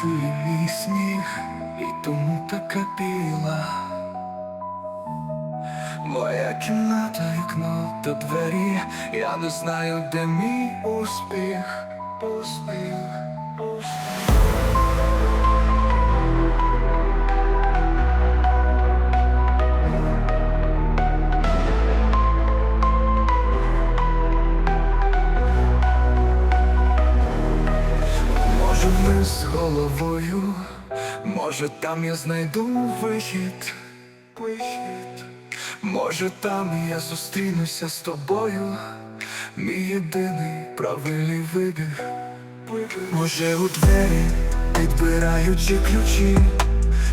чує мій сміх, і тому така біла. Моя кімната, вікно та двері, я не знаю, де мій успіх, успіх, Може ми з головою, може там я знайду вихід, вихід. Може там я зустрінуся з тобою, мій єдиний правильний вибір. Може у двері, підбираючи ключі,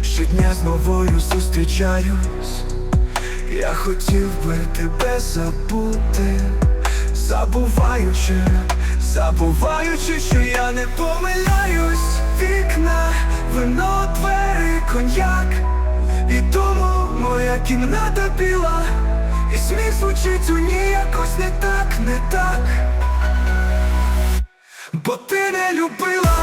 щодня з новою зустрічаюсь. Я хотів би тебе забути, забуваючи, забуваючи, що я не помиляюсь, вікна, вино, двері, коньяк, і тому моя кімната біла, і сміх звучить у ній якось не так, не так, бо ти не любила,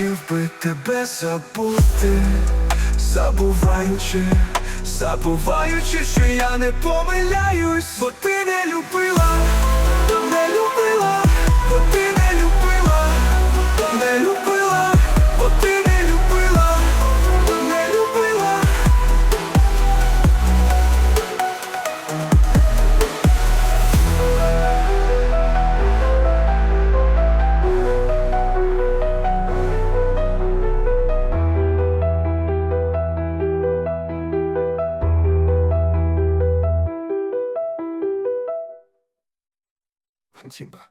хотів би тебе забути, забуваючи, забуваючи, що я не помиляюсь, бо ти не любила, 很紧吧。